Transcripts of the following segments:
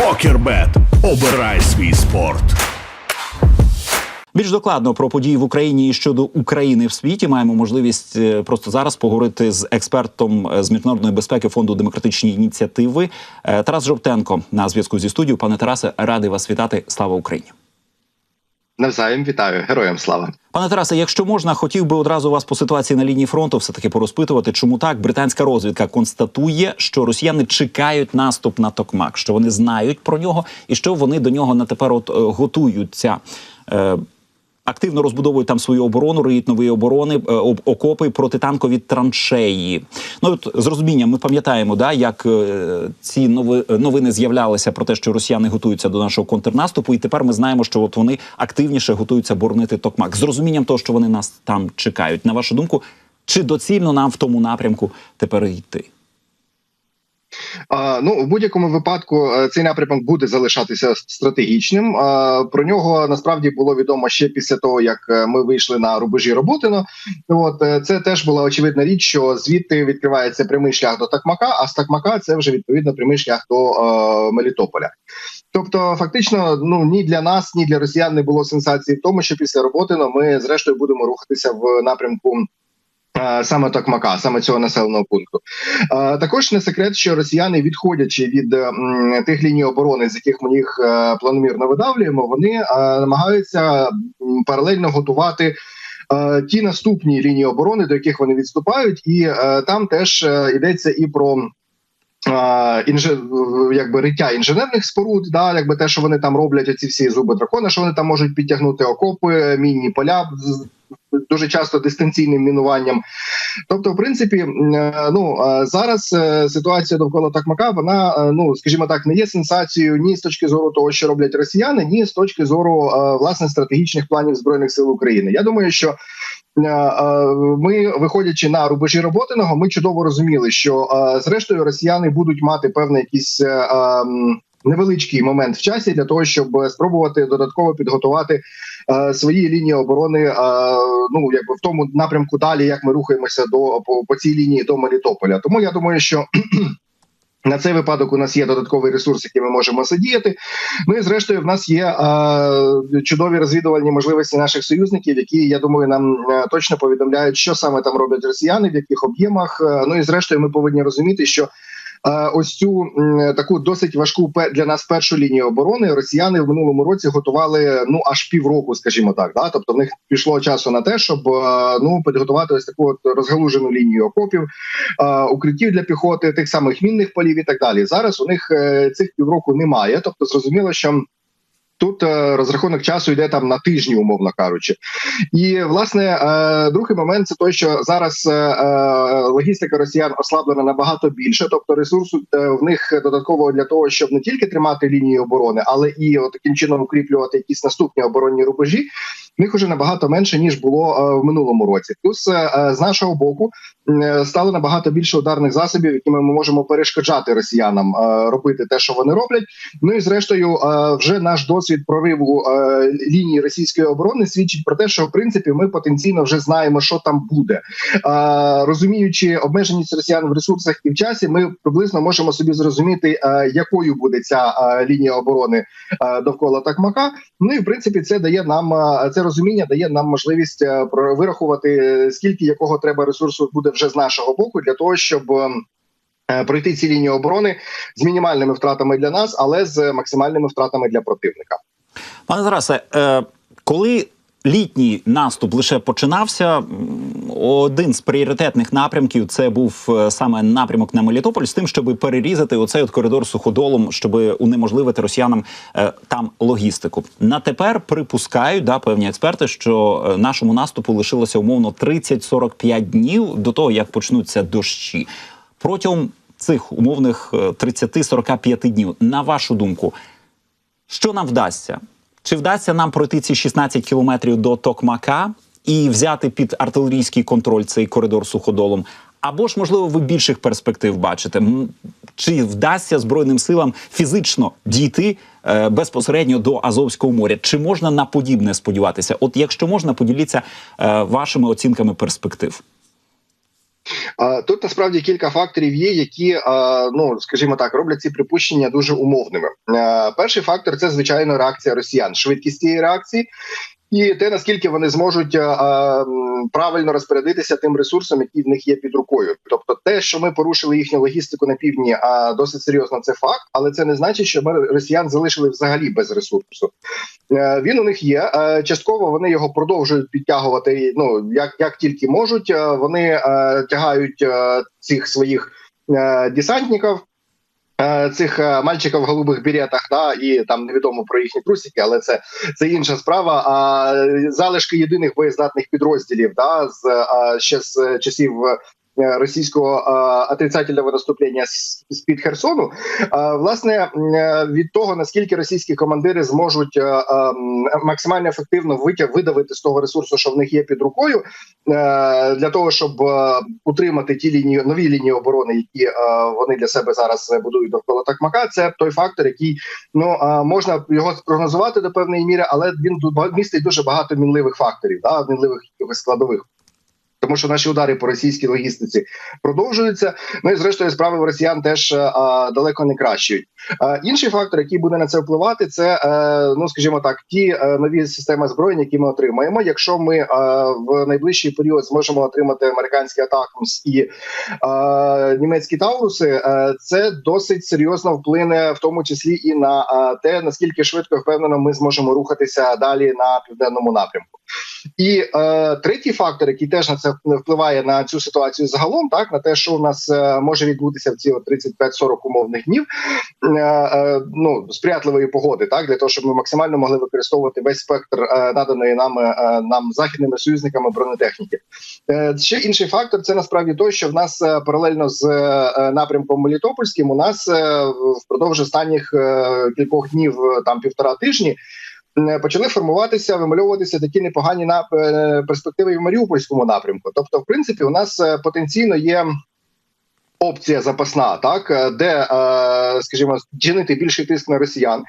Покербет. Обирай свій спорт. Більш докладно про події в Україні і щодо України в світі маємо можливість е, просто зараз поговорити з експертом е, з міжнародної безпеки фонду демократичні ініціативи Е, Тарас Жовтенко на зв'язку зі студією. Пане Тарасе, радий вас вітати. Слава Україні! Навзаєм вітаю, героям слава. Пане Тарасе, якщо можна, хотів би одразу вас по ситуації на лінії фронту все таки порозпитувати, чому так британська розвідка констатує, що росіяни чекають наступ на Токмак, що вони знають про нього і що вони до нього на тепер от е, готуються. Е, Активно розбудовують там свою оборону, риють нові оборони, е, окопи, протитанкові траншеї. Ну от з розумінням ми пам'ятаємо, да, як е, ці нови, новини з'являлися про те, що росіяни готуються до нашого контрнаступу, і тепер ми знаємо, що от вони активніше готуються боронити Токмак. З розумінням того, що вони нас там чекають. На вашу думку, чи доцільно нам в тому напрямку тепер йти? Ну в будь-якому випадку е, цей напрямок буде залишатися стратегічним. Про нього насправді було відомо ще після того, як е, ми вийшли на рубежі Роботино. От е, це теж була очевидна річ, що звідти відкривається прямий шлях до Такмака, а з Такмака це вже відповідно прямий шлях до Мелітополя. Тобто, фактично, ну ні для нас, ні для росіян не було сенсації в тому, що після Роботино ми зрештою будемо рухатися в напрямку. Саме Токмака, саме цього населеного пункту, також не секрет, що росіяни, відходячи від тих ліній оборони, з яких ми їх е, планомірно видавлюємо, вони е, намагаються паралельно готувати. е, Ті наступні лінії оборони, до яких вони відступають, і е, там теж е, йдеться і про інже, якби риття інженерних споруд, да, якби те, що вони там роблять, оці всі зуби дракона, що вони там можуть підтягнути окопи, мінні поля з дуже часто дистанційним мінуванням. Тобто, в принципі, е, ну е, зараз е, ситуація довкола Такмака, вона ну скажімо так, не є сенсацією ні з точки зору того, що роблять росіяни, ні з точки зору власне стратегічних планів збройних сил України. Я думаю, що. Е, е, Ми, виходячи на рубежі Роботиного, ми чудово розуміли, що е, зрештою росіяни будуть мати певний якийсь невеличкий момент в часі для того, щоб спробувати додатково підготувати свої лінії оборони. Ну якби в тому напрямку далі, як ми рухаємося до по, по цій лінії до Мелітополя. Тому я думаю, що. На цей випадок у нас є додатковий ресурс, який ми можемо задіяти. Ну і зрештою, в нас є е, чудові розвідувальні можливості наших союзників, які я думаю, нам е, точно повідомляють, що саме там роблять росіяни, в яких об'ємах. Е, ну і зрештою, ми повинні розуміти, що ось цю таку досить важку для нас першу лінію оборони росіяни в минулому році готували ну аж півроку, скажімо так. Да? Тобто в них пішло часу на те, щоб ну підготувати ось таку от розгалужену лінію окопів, укриттів для піхоти, тих самих мінних полів і так далі. Зараз у них е, цих півроку немає. Тобто, зрозуміло, що. Тут е, розрахунок часу йде там на тижні, умовно кажучи, і власне е, другий момент це той, що зараз е, логістика росіян ослаблена набагато більше, тобто ресурсу в них додатково для того, щоб не тільки тримати лінії оборони, але і от таким чином укріплювати якісь наступні оборонні рубежі. В них уже набагато менше ніж було в минулому році. Плюс з нашого боку стало набагато більше ударних засобів, якими ми можемо перешкоджати росіянам робити те, що вони роблять. Ну і зрештою, вже наш досвід прориву е, лінії російської оборони свідчить про те, що в принципі ми потенційно вже знаємо, що там буде. Е, Розуміючи обмеженість росіян в ресурсах і в часі, ми приблизно можемо собі зрозуміти, е, якою буде ця е, лінія оборони е, довкола Такмака. Ну і в принципі, це дає нам е, це розуміння, дає нам можливість вирахувати скільки якого треба ресурсу буде вже з нашого боку для того, щоб. Е, Пройти ці лінії оборони з мінімальними втратами для нас, але з максимальними втратами для противника. Пане Тарасе, е, коли літній наступ лише починався, один з пріоритетних напрямків це був е, саме напрямок на Мелітополь з тим, щоб перерізати оцей от коридор суходолом, щоб унеможливити росіянам там логістику. На тепер припускають да, певні експерти, що нашому наступу лишилося умовно 30-45 днів до того, як почнуться дощі. Протягом цих умовних е, 30-45 днів, на вашу думку, що нам вдасться? Чи вдасться нам пройти ці 16 кілометрів до Токмака і взяти під артилерійський контроль цей коридор суходолом? Або ж, можливо, ви більших перспектив бачите? Чи вдасться Збройним силам фізично дійти е, безпосередньо до Азовського моря? Чи можна на подібне сподіватися? От якщо можна, поділіться е, вашими оцінками перспектив. Тут насправді кілька факторів є, які ну скажімо так роблять ці припущення дуже умовними. Перший фактор це звичайно реакція росіян, швидкість цієї реакції. І те, наскільки вони зможуть а, а, правильно розпорядитися тим ресурсом, який в них є під рукою. Тобто, те, що ми порушили їхню логістику на півдні, а досить серйозно, це факт, але це не значить, що ми росіян залишили взагалі без ресурсу. Е, Він у них є. Е, Частково вони його продовжують підтягувати. Ну як, як тільки можуть. Е, Вони е, тягають е, цих своїх е, десантників. Е, Цих е, мальчиків в голубих беретах, да, і там невідомо про їхні трусики, але це це інша справа. А залишки єдиних боєздатних підрозділів, да, з а, ще з часів е, російського е, отрицательного наступлення з під Херсону. Е, Власне, е, від того наскільки російські командири зможуть е, е, максимально ефективно витяг видавити з того ресурсу, що в них є під рукою, е, для того, щоб е, утримати ті лінії нові лінії оборони, які е, вони для себе зараз будують довкола Такмака. Це той фактор, який ну е, можна його спрогнозувати до певної міри, але він містить дуже багато мінливих факторів, да, мінливих складових. Тому що наші удари по російській логістиці продовжуються. Ну і зрештою справи в росіян теж е, а, далеко не кращують. Е, інший фактор, який буде на це впливати, це е, ну скажімо так, ті нові системи озброєння, які ми отримаємо. Якщо ми в найближчий період зможемо отримати американські атакамс і німецькі тауруси, це досить серйозно вплине, в тому числі і на те наскільки швидко впевнено ми зможемо рухатися далі на південному напрямку. І третій фактор, який теж на це впливає на цю ситуацію загалом, так на те, що у нас е, може відбутися в ці 35-40 умовних днів, е, е, ну сприятливої погоди, так для того, щоб ми максимально могли використовувати весь спектр наданої нам е, нам західними союзниками бронетехніки. Ще інший фактор це насправді той, що в нас паралельно з напрямком Мелітопольським, у нас впродовж останніх кількох днів, там півтора тижні. Е, Почали формуватися, вимальовуватися такі непогані нап- е, перспективи в Маріупольському напрямку. Тобто, в принципі, у нас е, потенційно є опція запасна, так е, де, е, скажімо, чинити більший тиск на росіян.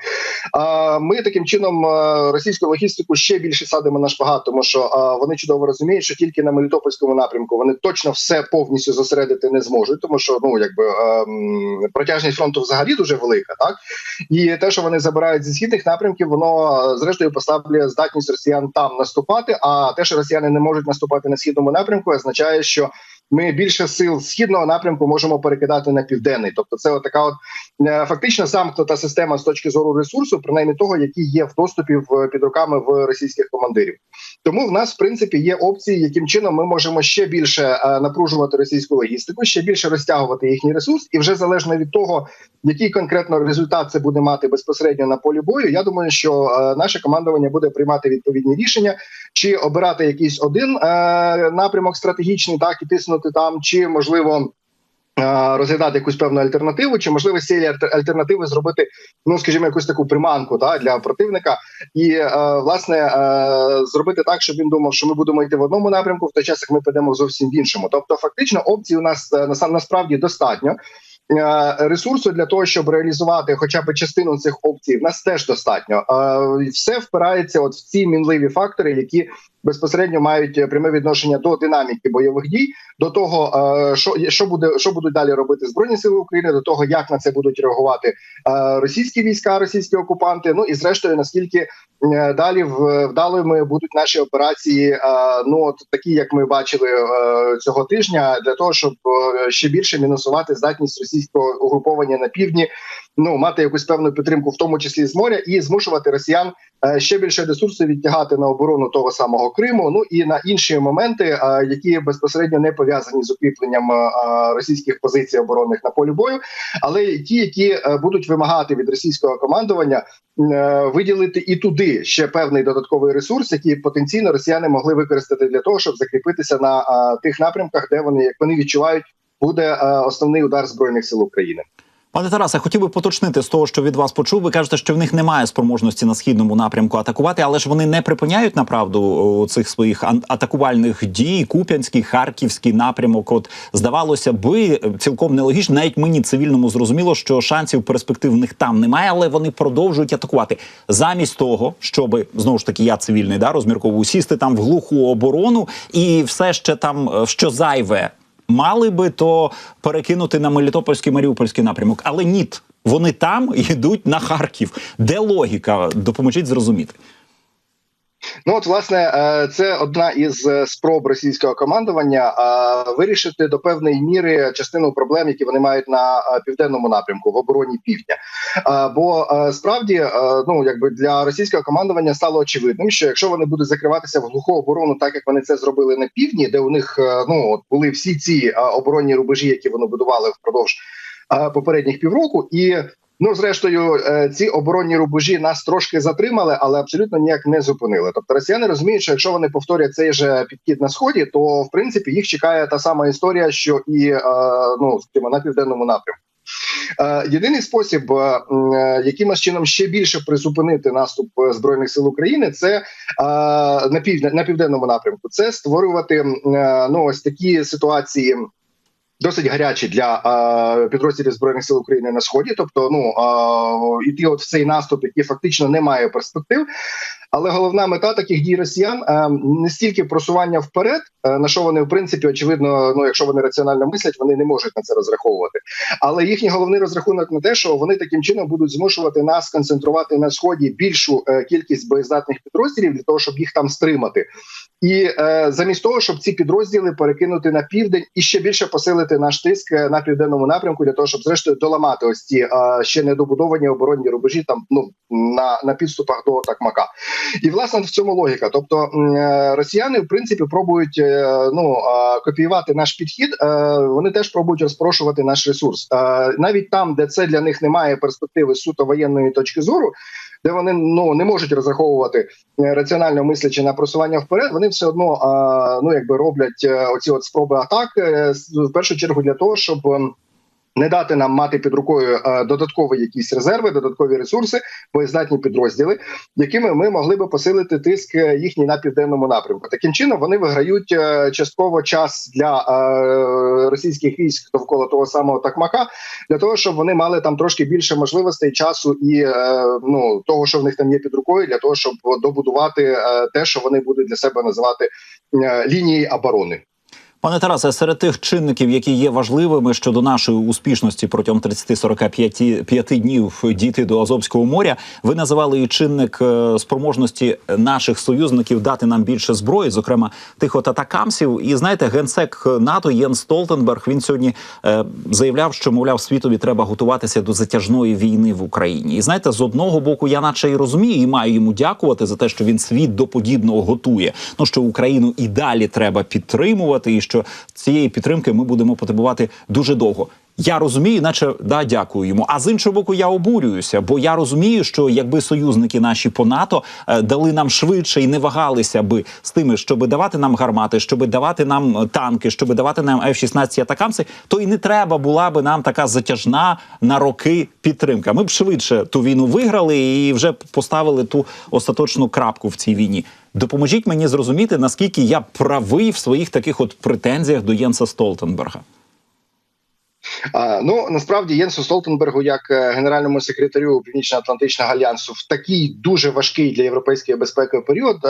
Ми таким чином е, російську логістику ще більше садимо на шпагат, тому що вони чудово розуміють, що тільки на Мелітопольському напрямку вони точно все повністю зосередити не зможуть, тому що ну якби протяжність фронту взагалі дуже велика, так і те, що вони забирають зі східних напрямків, воно зрештою поставлює здатність росіян там наступати. А те, що росіяни не можуть наступати на східному напрямку, означає, що ми більше сил східного напрямку можемо перекидати на південний. Тобто, це от така от е, фактично замкнута система з точки зору ресурсу, принаймні того, який є в доступі в під руками в російських командирів. Тому в нас в принципі є опції, яким чином ми можемо ще більше е, напружувати російську логістику, ще більше розтягувати їхній ресурс, і вже залежно від того, який конкретно результат це буде мати безпосередньо на полі бою. Я думаю, що е, наше командування буде приймати відповідні рішення, чи обирати якийсь один напрямок стратегічний, так і тиснути там, чи можливо. е, Розглядати якусь певну альтернативу, чи можливо з цієї альтернативи зробити, ну скажімо, якусь таку приманку та для противника, і е, власне е, зробити так, щоб він думав, що ми будемо йти в одному напрямку, в той час як ми підемо зовсім в іншому. Тобто, фактично, опцій у нас насправді достатньо. Ресурсу для того, щоб реалізувати хоча б частину цих опцій, в нас теж достатньо. Все впирається от в ці мінливі фактори, які безпосередньо мають е, пряме відношення до динаміки бойових дій, до того, е, що що буде, що будуть далі робити збройні сили України, до того, як на це будуть реагувати е, російські війська, російські окупанти. Ну і зрештою, наскільки далі вдалими будуть наші операції, ну от такі, як ми бачили цього тижня, для того, щоб ще більше мінусувати здатність російського угруповання на півдні, ну мати якусь певну підтримку, в тому числі з моря, і змушувати росіян е, ще більше ресурсів відтягати на оборону того самого Криму, ну і на інші моменти, е, які безпосередньо не пов'язані з укріпленням е, російських позицій оборонних на полі бою, але ті, які будуть вимагати від російського командування виділити і туди ще певний додатковий ресурс, який потенційно росіяни могли використати для того, щоб закріпитися на тих напрямках, де вони як вони відчувають. Буде е, основний удар збройних сил України. Пане Тарасе, хотів би поточнити з того, що від вас почув. Ви кажете, що в них немає спроможності на східному напрямку атакувати, але ж вони не припиняють направду цих своїх атакувальних дій. Куп'янський, харківський напрямок. От здавалося би, цілком нелогічно. Навіть мені цивільному зрозуміло, що шансів перспективних там немає, але вони продовжують атакувати. Замість того, щоб знову ж таки я цивільний да розмірковую сісти там в глуху оборону і все ще там е, що зайве мали би то перекинути на Мелітопольський Маріупольський напрямок, але ні, вони там йдуть на Харків. Де логіка? Допоможіть зрозуміти. Ну от власне е, це одна із е, спроб російського командування е, вирішити до певної міри частину проблем, які вони мають на південному напрямку в обороні півдня. Бо справді, ну якби для російського командування стало очевидним, що якщо вони будуть закриватися в глуху оборону, так як вони це зробили на півдні, де у них ну от були всі ці оборонні рубежі, які вони будували впродовж попередніх півроку, і Ну, зрештою, е, ці оборонні рубежі нас трошки затримали, але абсолютно ніяк не зупинили. Тобто, росіяни розуміють, що якщо вони повторять цей же підхід на сході, то в принципі їх чекає та сама історія, що і е, ну скажімо, на південному напрямку. Е, єдиний спосіб, якимось чином ще більше призупинити наступ збройних сил України, це на пів на південному напрямку. Це створювати ну ось такі ситуації досить гарячі для е, підрозділів збройних сил України на сході, тобто ну е, іти от в цей наступ, який фактично не має перспектив. Але головна мета таких дій росіян е, не стільки просування вперед, е, на що вони в принципі очевидно, ну якщо вони раціонально мислять, вони не можуть на це розраховувати. Але їхній головний розрахунок на те, що вони таким чином будуть змушувати нас концентрувати на сході більшу е, кількість боєздатних підрозділів для того, щоб їх там стримати. І е, замість того, щоб ці підрозділи перекинути на південь і ще більше посилити наш тиск на південному напрямку, для того, щоб зрештою доламати ось ці е, ще недобудовані оборонні рубежі там ну на на підступах до Такмака. І власне в цьому логіка. Тобто е, росіяни в принципі пробують е, ну копіювати наш підхід. Е, вони теж пробують розпрошувати наш ресурс, навіть там, де це для них немає перспективи суто воєнної точки зору. Де вони ну не можуть розраховувати раціонально мислячи на просування вперед, вони все одно ну якби роблять оці от спроби атак в першу чергу для того, щоб ем, не дати нам мати під рукою е, додаткові якісь резерви, додаткові ресурси, боєздатні підрозділи, якими ми могли би посилити тиск е, їхній на південному напрямку. Таким чином вони виграють е, частково час для російських військ довкола того самого Такмака, для того, щоб вони мали там трошки більше можливостей часу і ну того, що в них там є під рукою, для того, щоб добудувати те, що вони будуть для себе називати лінії оборони. Пане Тарасе, серед тих чинників, які є важливими щодо нашої успішності протягом 30-45 днів дійти до Азовського моря, ви називали і чинник е, спроможності наших союзників дати нам більше зброї, зокрема тих от атакамсів. І знаєте, генсек НАТО Єн Столтенберг він сьогодні е, заявляв, що мовляв світові треба готуватися до затяжної війни в Україні. І знаєте, з одного боку, я наче і розумію, і маю йому дякувати за те, що він світ до подібного готує. Ну що Україну і далі треба підтримувати і що цієї підтримки ми будемо потребувати дуже довго. Я розумію, наче да, дякую йому. А з іншого боку, я обурююся, бо я розумію, що якби союзники наші по НАТО е, дали нам швидше і не вагалися би з тими, щоб давати нам гармати, щоб давати нам е, танки, щоб давати нам F-16 атакамси, то і не треба була би нам така затяжна на роки підтримка. Ми б швидше ту війну виграли і вже поставили ту остаточну крапку в цій війні. Допоможіть мені зрозуміти, наскільки я правий в своїх таких от претензіях до Єнса Столтенберга. Ну насправді Єнсу Столтенбергу, як е, генеральному секретарю Північно-Атлантичного альянсу, в такий дуже важкий для європейської безпеки період е,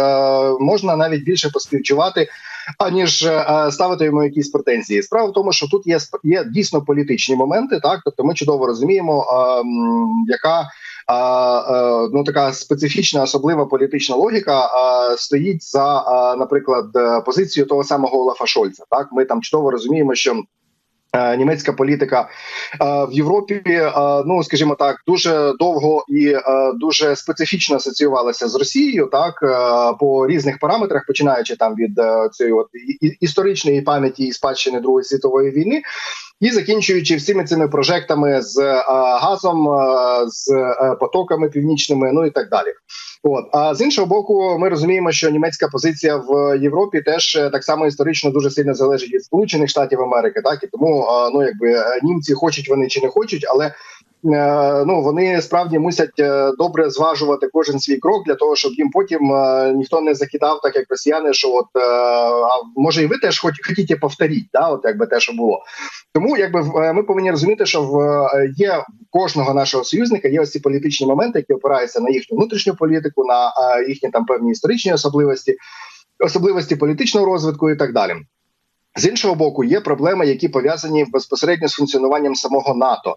можна навіть більше поспівчувати, аніж е, ставити йому якісь претензії. Справа в тому, що тут є є дійсно політичні моменти. Так, тобто ми чудово розуміємо, яка. Ну така специфічна особлива політична логіка стоїть за, наприклад, позицію того самого Олафа Шольца. Так, ми там чудово розуміємо, що німецька політика е, в Європі, е, ну скажімо так, дуже довго і дуже специфічно асоціювалася з Росією, так по різних параметрах, починаючи там від цієї от історичної пам'яті і спадщини Другої світової війни, і закінчуючи всіми цими прожектами з газом, з потоками північними, ну і так далі. От. А з іншого боку, ми розуміємо, що німецька позиція в Європі теж е, так само історично дуже сильно залежить від Сполучених Штатів Америки, так? І тому ну якби е, німці хочуть вони чи не хочуть, але ну вони справді мусять е, добре зважувати кожен свій крок для того, щоб їм потім е, ніхто не закидав, так як росіяни, що от а може і ви теж хоч хотіте повторіть, да, от якби те, що було. Тому якби ми повинні розуміти, що в є кожного нашого союзника є ось ці політичні моменти, які опираються на їхню внутрішню політику, на їхні там певні історичні особливості, особливості політичного розвитку і так далі. З іншого боку, є проблеми, які пов'язані безпосередньо з функціонуванням самого НАТО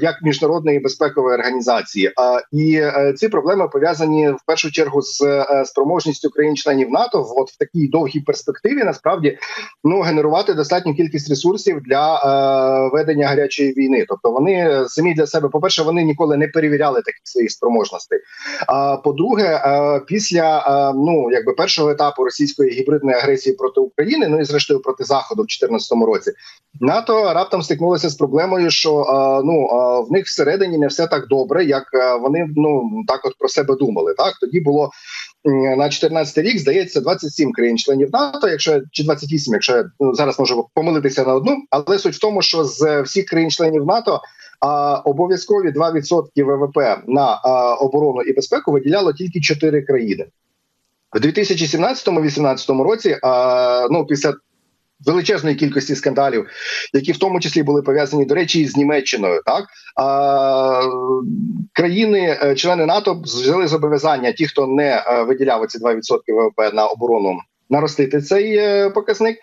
як міжнародної безпекової організації. І е, ці проблеми пов'язані в першу чергу з е, спроможністю країн-членів НАТО от в такій довгій перспективі насправді ну генерувати достатню кількість ресурсів для е, ведення гарячої війни. Тобто вони самі для себе, по перше, вони ніколи не перевіряли таких своїх спроможностей. А по-друге, після ну якби першого етапу російської гібридної агресії проти України, ну і зрештою проти заходу в 2014 році, НАТО раптом стикнулося з проблемою, що е, ну е, в них всередині не все так добре, як е, вони ну так от про себе думали. Так тоді було на 14 рік, здається, 27 країн-членів НАТО, якщо чи 28, якщо я ну, зараз можу помилитися на одну, але суть в тому, що з всіх країн-членів НАТО. А обов'язкові 2% ВВП на а, оборону і безпеку виділяло тільки 4 країни в 2017-2018 році. А, ну після величезної кількості скандалів, які в тому числі були пов'язані до речі із Німеччиною, так а, країни, е, члени НАТО, взяли зобов'язання, ті, хто не е, виділяв ці 2% ВВП на оборону. Наростити цей е, показник,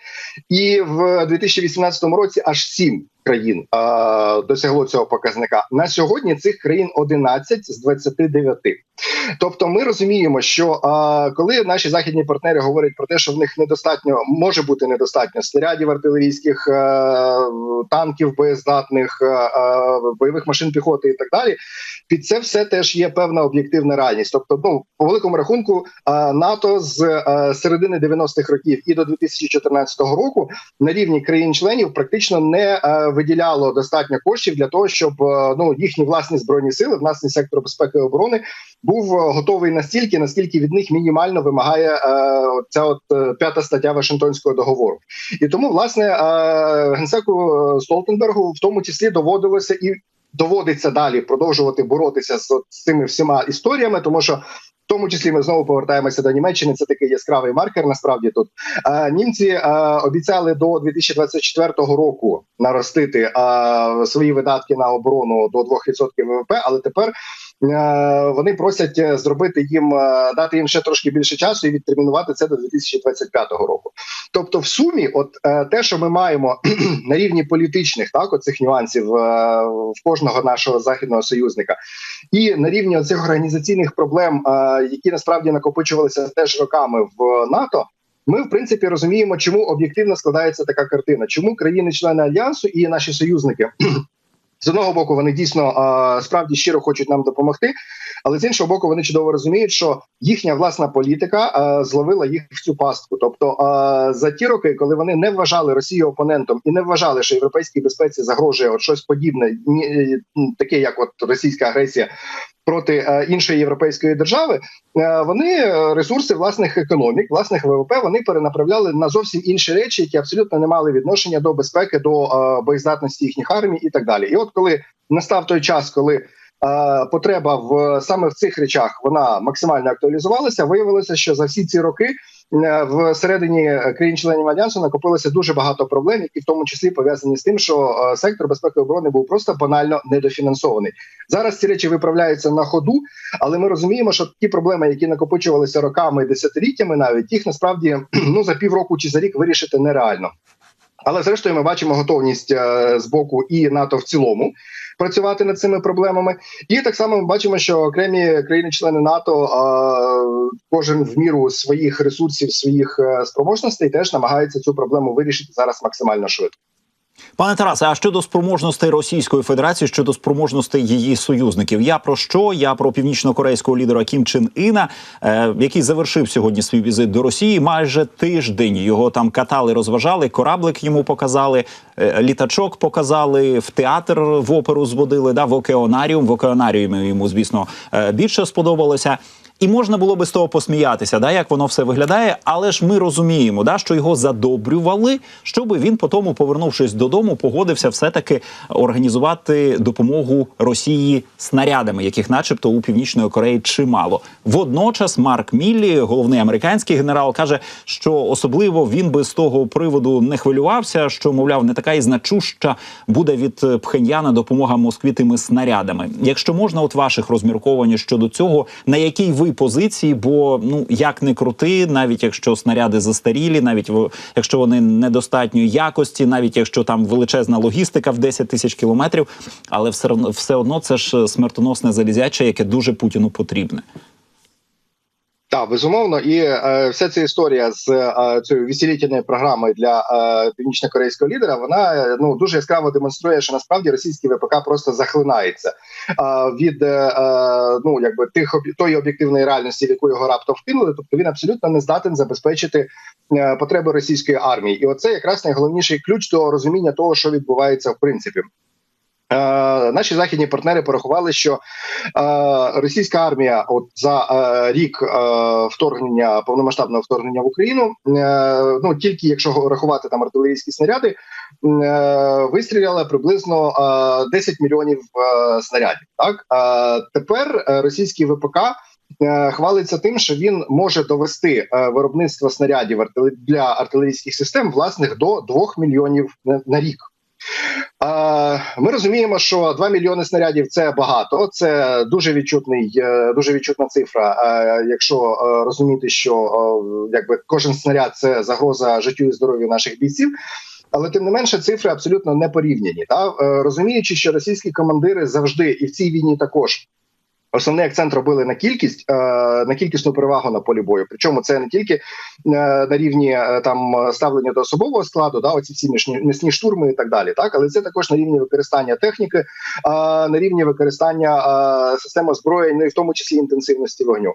і в 2018 році аж сім країн е, досягло цього показника. На сьогодні цих країн 11 з 29. Тобто, ми розуміємо, що е, коли наші західні партнери говорять про те, що в них недостатньо може бути недостатньо снарядів артилерійських, е, танків боєздатних, е, е, бойових машин піхоти і так далі. Під це все теж є певна об'єктивна реальність. Тобто, ну по великому рахунку, е, НАТО з е, середини 90-х років і до 2014 року на рівні країн-членів практично не е, виділяло достатньо коштів для того, щоб е, ну їхні власні збройні сили, власний сектор безпеки і оборони був е, готовий настільки, наскільки від них мінімально вимагає е, ця от е, п'ята стаття Вашингтонського договору. І тому власне е, генсеку Столтенбергу в тому числі доводилося і доводиться далі продовжувати боротися з, з цими всіма історіями, тому що. В тому числі ми знову повертаємося до Німеччини. Це такий яскравий маркер. Насправді тут німці обіцяли до 2024 року наростити свої видатки на оборону до 2% ВВП, але тепер вони просять е, зробити їм е, дати їм ще трошки більше часу і відтермінувати це до 2025 року. Тобто, в сумі, от е, те, що ми маємо на рівні політичних, так оцих нюансів е, в кожного нашого західного союзника, і на рівні оцих організаційних проблем, е, які насправді накопичувалися теж роками в НАТО. Ми в принципі розуміємо, чому об'єктивно складається така картина, чому країни-члени альянсу і наші союзники з одного боку вони дійсно справді щиро хочуть нам допомогти, але з іншого боку, вони чудово розуміють, що їхня власна політика зловила їх в цю пастку. Тобто, за ті роки, коли вони не вважали Росію опонентом і не вважали, що європейській безпеці загрожує от щось подібне, е, таке як от російська агресія. Проти е, іншої європейської держави е, вони ресурси власних економік, власних ВВП вони перенаправляли на зовсім інші речі, які абсолютно не мали відношення до безпеки, до боєздатності їхніх армій і так далі. І от коли настав той час, коли е, потреба в саме в цих речах вона максимально актуалізувалася, виявилося, що за всі ці роки е, в середині країн-членів альянсу накопилося дуже багато проблем, які в тому числі пов'язані з тим, що е, сектор безпеки і оборони був просто банально недофінансований. Зараз ці речі виправляються на ходу, але ми розуміємо, що ті проблеми, які накопичувалися роками десятиліттями, навіть їх насправді ну за півроку чи за рік вирішити нереально. Але зрештою, ми бачимо готовність е, з боку і НАТО в цілому працювати над цими проблемами. І так само ми бачимо, що окремі країни-члени НАТО е, кожен в міру своїх ресурсів, своїх е, спроможностей теж намагається цю проблему вирішити зараз максимально швидко. Пане Тарасе, а щодо спроможностей Російської Федерації, щодо спроможностей її союзників, я про що? Я про північно-корейського лідера Кім Чен Іна, е, який завершив сьогодні свій візит до Росії. Майже тиждень його там катали, розважали. Кораблик йому показали, е, літачок показали, в театр в оперу зводили. Да, в океанаріум. В океанаріумі йому, звісно, е, більше сподобалося. І можна було би з того посміятися, да, як воно все виглядає, але ж ми розуміємо, да, що його задобрювали, щоб він потім, повернувшись додому, погодився все-таки організувати допомогу Росії снарядами, яких, начебто, у північної Кореї чимало. Водночас Марк Міллі, головний американський генерал, каже, що особливо він би з того приводу не хвилювався, що мовляв не така і значуща буде від Пхеньяна допомога Москві тими снарядами. Якщо можна, от ваших розмірковань щодо цього, на якій ви позиції? Бо ну як не крути, навіть якщо снаряди застарілі, навіть якщо вони недостатньої якості, навіть якщо там величезна логістика в 10 тисяч кілометрів, але все все одно це ж смертоносне залізяче, яке дуже Путіну потрібне. Так, безумовно, і е, вся ця історія з е, цією весілітельною програмою для е, північно-корейського лідера, вона е, ну дуже яскраво демонструє, що насправді російський ВПК просто захлинається е, від е, ну якби тих тої об'єктивної реальності, в яку його раптом вкинули. Тобто він абсолютно не здатен забезпечити потреби російської армії, і оце якраз найголовніший ключ до розуміння того, що відбувається в принципі. Е, наші західні партнери порахували, що е, російська армія, от за е, рік вторгнення повномасштабного вторгнення в Україну, ну тільки якщо рахувати там артилерійські снаряди, вистріляла приблизно е, 10 мільйонів снарядів. Так тепер російський ВПК. Хвалиться тим, що він може довести виробництво снарядів для артилерійських систем власних до 2 мільйонів на рік. Ми розуміємо, що 2 мільйони снарядів це багато. Це дуже відчутний, е, дуже відчутна цифра. Якщо е, розуміти, що е, якби кожен снаряд це загроза життю і здоров'ю наших бійців. Але тим не менше цифри абсолютно не порівняні. Та розуміючи, що російські командири завжди і в цій війні також Основний акцент робили на кількість е, на кількісну перевагу на полі бою. Причому це не тільки е, на рівні е, там ставлення до особового складу, да, оці всі місні, місні штурми і так далі. Так, але це також на рівні використання техніки, на рівні використання е, систем озброєнь, ну і в тому числі інтенсивності вогню.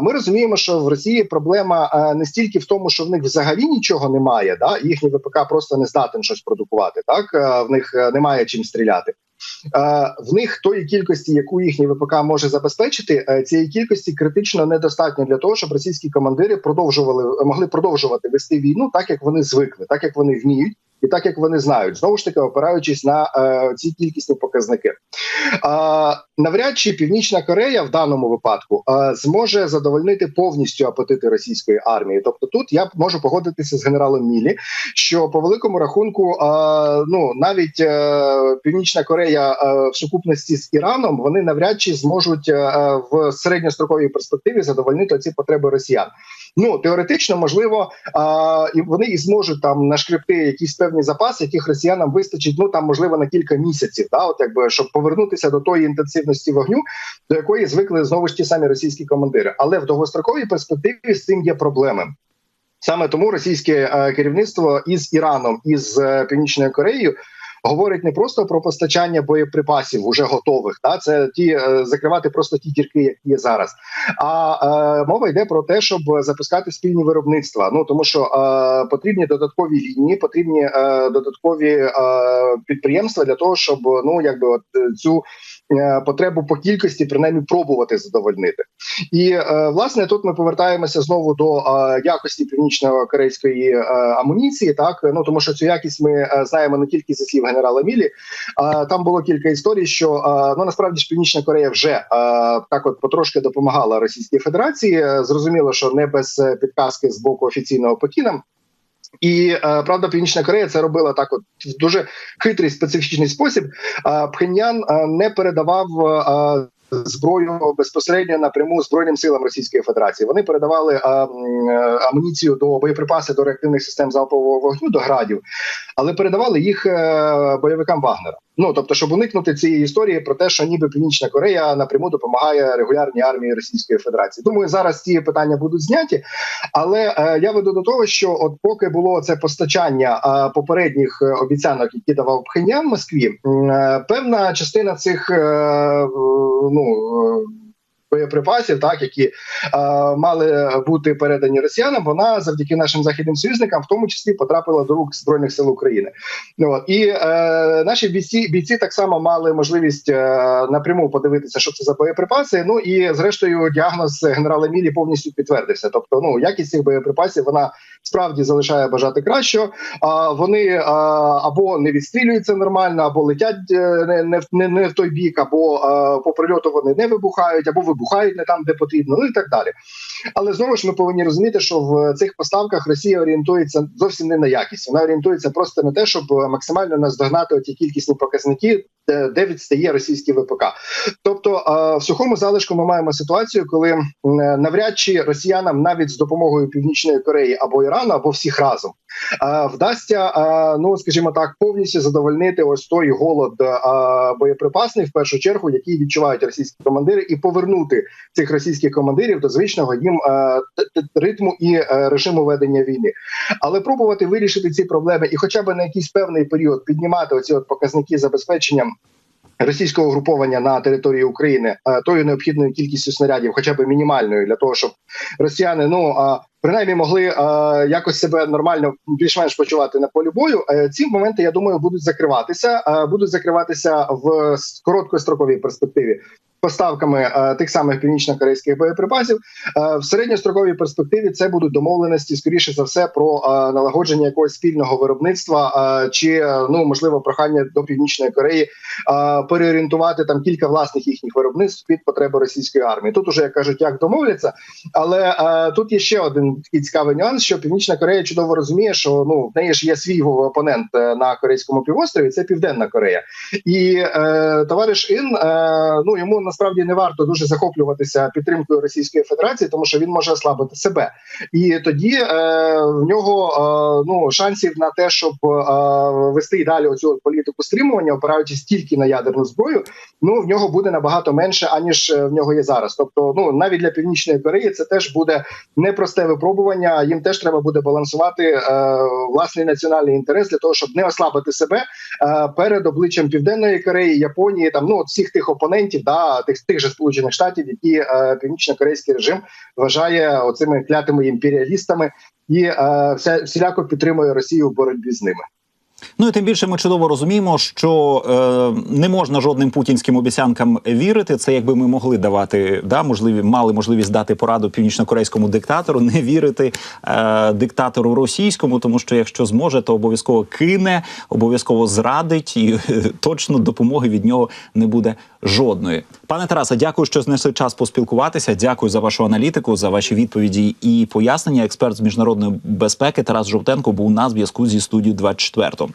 Ми розуміємо, що в Росії проблема не стільки в тому, що в них взагалі нічого немає, да, їхній ВПК просто не здатен щось продукувати. Так в них немає чим стріляти. Е, в них тої кількості, яку їхній ВПК може забезпечити, е, цієї кількості критично недостатньо для того, щоб російські командири продовжували могли продовжувати вести війну так, як вони звикли, так як вони вміють. І так як вони знають, знову ж таки опираючись на е, ці кількісні показники, е, навряд чи Північна Корея в даному випадку е, зможе задовольнити повністю апетити російської армії. Тобто, тут я можу погодитися з генералом Мілі, що по великому рахунку, е, ну навіть е, Північна Корея е, в сукупності з Іраном вони навряд чи зможуть в середньостроковій перспективі задовольнити ці потреби росіян. Ну теоретично, можливо, а, і вони і зможуть там нашкребти якісь певні запаси, яких росіянам вистачить. Ну там можливо на кілька місяців, да, от якби щоб повернутися до тої інтенсивності вогню, до якої звикли знову ж ті самі російські командири. Але в довгостроковій перспективі з цим є проблеми. Саме тому російське е, керівництво із Іраном із е, Північною Кореєю говорить не просто про постачання боєприпасів уже готових, та це ті е, закривати просто ті дірки, які є зараз. А е, мова йде про те, щоб запускати спільні виробництва. Ну тому що е, потрібні додаткові лінії, потрібні е, додаткові е, підприємства для того, щоб ну якби от е, цю потребу по кількості принаймні пробувати задовольнити. І е, власне тут ми повертаємося знову до е, якості північно-корейської е, амуніції. Так ну тому що цю якість ми е, знаємо не тільки зі слів генерала Мілі. Е, там було кілька історій, що е, ну насправді ж Північна Корея вже е, так, от потрошки допомагала Російській Федерації. Е, Зрозуміло, що не без е, підказки з боку офіційного Пекіна. І е, правда, Північна Корея це робила так, от в дуже хитрий специфічний спосіб. Пхеньян е, не передавав. Е, Зброю безпосередньо напряму збройним силам Російської Федерації вони передавали амуніцію до боєприпаси до реактивних систем залпового вогню до градів, але передавали їх бойовикам Вагнера. Ну тобто, щоб уникнути цієї історії про те, що ніби Північна Корея напряму допомагає регулярній армії Російської Федерації. Думаю, зараз ці питання будуть зняті, але е, я веду до того, що от поки було це постачання е, попередніх е, обіцянок, які давав Пхеньян Москві, е, певна частина цих е, е, ну. Боєприпасів, так які е, мали бути передані росіянам, вона завдяки нашим західним союзникам, в тому числі потрапила до рук збройних сил України. Ну, от. І е, наші бійці бійці так само мали можливість е, напряму подивитися, що це за боєприпаси. Ну і зрештою, діагноз генерала Мілі повністю підтвердився. Тобто, ну якість цих боєприпасів вона справді залишає бажати кращого. А вони або не відстрілюються нормально, або летять е, не, в- не, не в той бік, або е, по прильоту вони не вибухають, або вибухають не там, де потрібно, ну і так далі. Але знову ж ми повинні розуміти, що в цих поставках Росія орієнтується зовсім не на якість. Вона орієнтується просто на те, щоб максимально наздогнати ті кількісні показники, де, відстає російський ВПК. Тобто, е, в сухому залишку ми маємо ситуацію, коли навряд чи росіянам навіть з допомогою Північної Кореї або Ірану, або всіх разом вдасться, ну скажімо так, повністю задовольнити ось той голод боєприпасний в першу чергу, який відчувають російські командири, і повернути цих російських командирів до звичного їм ритму і е, режиму ведення війни. Але пробувати вирішити ці проблеми і, хоча б на якийсь певний період, піднімати оці от показники забезпечення. Російського груповання на території України е, тою необхідною кількістю снарядів, хоча б мінімальною, для того, щоб росіяни ну принаймні могли е, якось себе нормально більш-менш почувати на полі бою. Е, Ці моменти, я думаю, будуть закриватися, а, будуть закриватися в короткостроковій перспективі. Поставками е, тих самих північно-корейських боєприпасів Е, в середньостроковій перспективі це будуть домовленості, скоріше за все, про е, налагодження якогось спільного виробництва чи ну можливо прохання до північної Кореї переорієнтувати там кілька власних їхніх виробництв під потреби російської армії. Тут уже як кажуть, як домовляться, але тут є ще один такий цікавий нюанс, що Північна Корея чудово розуміє, що ну в неї ж є свій опонент на корейському півострові. Це Південна Корея, і е, товариш Ін е, ну йому насправді не варто дуже захоплюватися підтримкою Російської Федерації, тому що він може ослабити себе, і тоді е, в нього е, ну шансів на те, щоб е, вести і далі оцю політику стримування, опираючись тільки на ядерну зброю. Ну в нього буде набагато менше аніж е, в нього є зараз. Тобто, ну навіть для північної Кореї це теж буде непросте випробування. Їм теж треба буде балансувати е, власний національний інтерес для того, щоб не ослабити себе е, перед обличчям Південної Кореї, Японії, там ну от всіх тих опонентів, да тих тих же сполучених штатів, які е, північно-корейський режим вважає оцими клятими імперіалістами і е, вся всіляко підтримує Росію в боротьбі з ними. Ну і тим більше ми чудово розуміємо, що е, не можна жодним путінським обіцянкам вірити. Це якби ми могли давати, да, можливі мали можливість дати пораду північно-корейському диктатору, не вірити е, диктатору російському, тому що якщо зможе, то обов'язково кине, обов'язково зрадить, і е, точно допомоги від нього не буде жодної. Пане Тарасе, дякую, що знайшли час поспілкуватися. Дякую за вашу аналітику, за ваші відповіді і пояснення. Експерт з міжнародної безпеки Тарас Жовтенко був на зв'язку зі студією 24